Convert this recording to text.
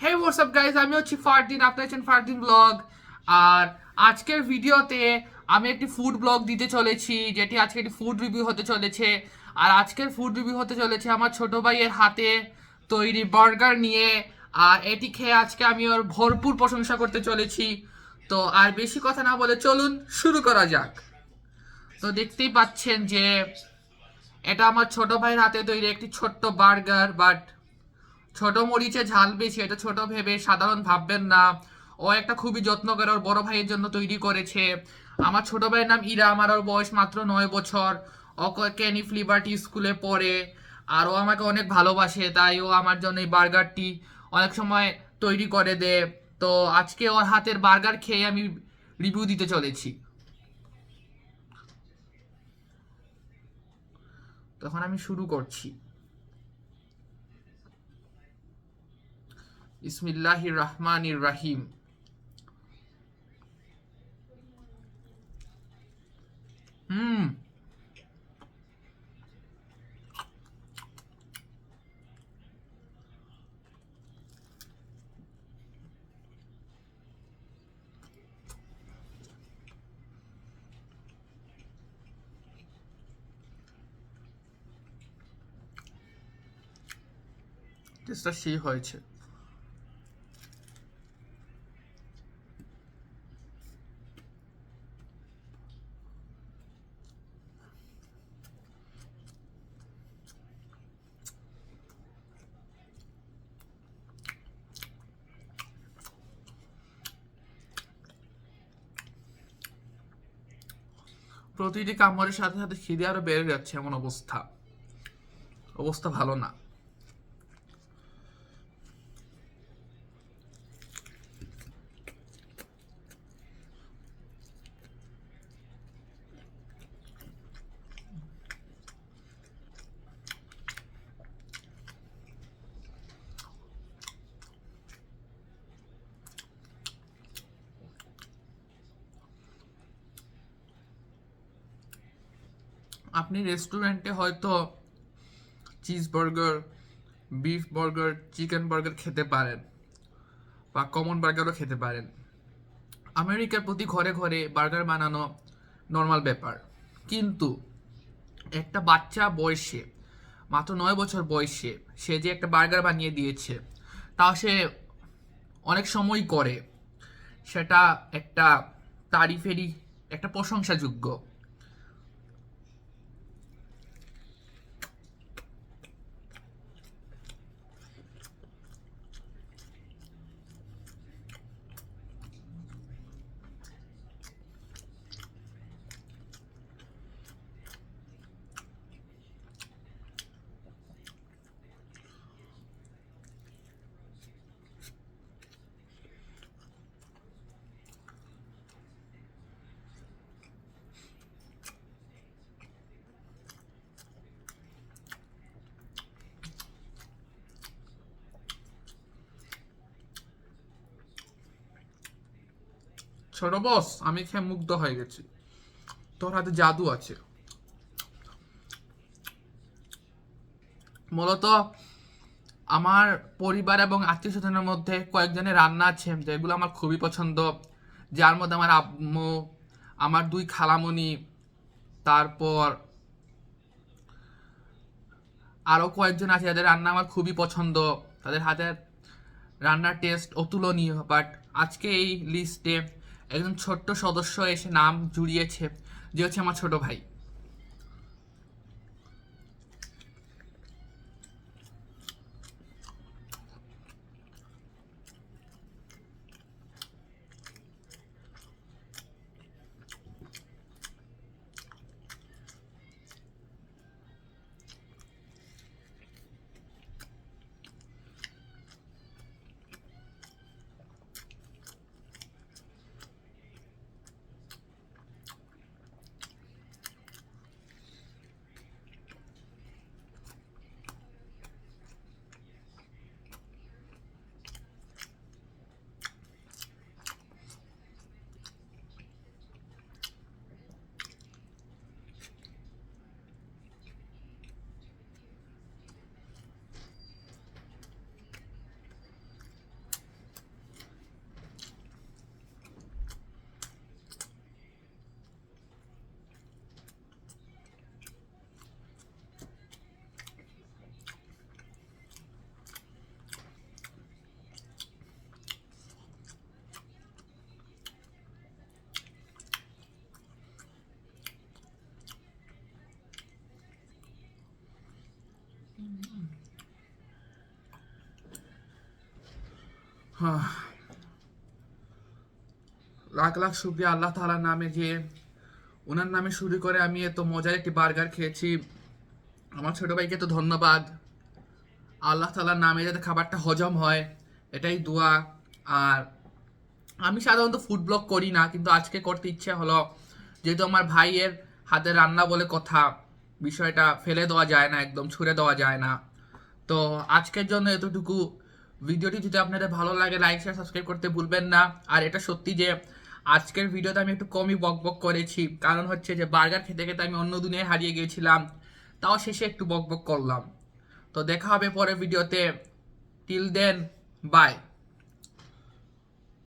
হে WhatsApp guys আমি হচ্ছি ফারদিন আপনার আছেন ফারদিন ব্লগ আর আজকের ভিডিওতে আমি একটি ফুড ব্লগ দিতে চলেছি, যেটি আজকে একটি ফুড রিভিউ হতে চলেছে। আর আজকের ফুড রিভিউ হতে চলেছে আমার ছোট ভাইয়ের হাতে তৈরি বার্গার নিয়ে। আর এটি খেয়ে আজকে আমি ওর ভরপুর প্রশংসা করতে চলেছি। তো আর বেশি কথা না বলে চলুন শুরু করা যাক। তো দেখতেই পাচ্ছেন যে এটা আমার ছোট ভাইয়ের হাতে তৈরি একটি ছোট্ট বার্গার বাট ছোট মরিচে ঝাল বেশি, এটা ছোট ভেবে সাধারণ ভাববেন না। ও একটা খুবই যত্ন করে, ওর বড় ভাইয়ের জন্য তৈরি করেছে। আমার ছোট ভাইয়ের নাম ইরা, আমার ওর বয়স মাত্র নয় বছর। ও ক্যানি ফ্লিবার্টি স্কুলে পড়ে, আর ও আমাকে অনেক ভালোবাসে, তাই ও আমার জন্য এই বার্গারটি অনেক সময় তৈরি করে দেয় তো আজকে ওর হাতের বার্গার খেয়ে আমি রিভিউ দিতে চলেছি। তখন আমি শুরু করছি। ইসমিল্লাহির রহমানির রাহিম। হুম। টেস্টটা সেই হয়েছে। প্রতিটি কামড়ের সাথে সাথে খিদে আরও বেড়ে যাচ্ছে এমন অবস্থা। অবস্থা ভালো না। আপনি রেস্টুরেন্টে হয়তো cheese burger beef burger chicken burger খেতে পারেন বা কমন বার্গারও খেতে পারেন। আমেরিকার প্রতি ঘরে ঘরে বার্গার বানানো নর্মাল ব্যাপার। কিন্তু একটা বাচ্চা বয়সে, মাত্র নয় বছর বয়সে সে যে একটা বার্গার বানিয়ে দিয়েছে, তা সে অনেক সময় করে। সেটা একটা তারিফেরই একটা প্রশংসাযোগ্য। ছোট বস আমি খেয়ে মুগ্ধ হয়ে গেছি। তোর হাতে জাদু আছে। মূলত আমার পরিবার এবং আত্মীয় স্বজনের মধ্যে কয়েকজনের রান্না আছে, যেগুলো আমার খুবই পছন্দ। যার মধ্যে আমার আম্মু, আমার দুই খালামণি তারপর আরও কয়েকজন আছে, যাদের রান্না আমার খুবই পছন্দ। তাদের হাতের রান্নার টেস্ট অতুলনীয় বাট আজকে এই লিস্টে একজন ছোট্ট সদস্য এসে নাম জুড়িয়েছে যে হচ্ছে আমার ছোট ভাই। লাখ লাখ শুক্রিয়া আল্লাহ তাআলার নামে যে ওনার নামে শুরু করে আমি এত মজার একটি বার্গার খেয়েছি। আমার ছোট ভাইকে তো ধন্যবাদ। আল্লাহ তাআলার নামে যাতে খাবারটা হজম হয়, এটাই দোয়া। আর আমি সাধারণত ফুড ব্লগ করি না, কিন্তু আজকে করতে ইচ্ছে হলো। যেহেতু আমার ভাইয়ের হাতে রান্না বলে কথা, বিষয়টা ফেলে দেওয়া যায় না, একদম ছুড়ে দেওয়া যায় না। তো আজকের জন্য এতটুকু। ভিডিওটি যদি আপনাদের ভালো লাগে লাইক শেয়ার সাবস্ক্রাইব করতে ভুলবেন না। আর এটা সত্যি যে, আজকের ভিডিওতে আমি একটু কমই বক বক করেছি। কারণ হচ্ছে যে, বার্গার খেতে খেতে আমি অন্য দুনিয়ায় হারিয়ে গিয়েছিলাম। তাও শেষে একটু বক বক করলাম। তো দেখা হবে পরের ভিডিওতে। Till then by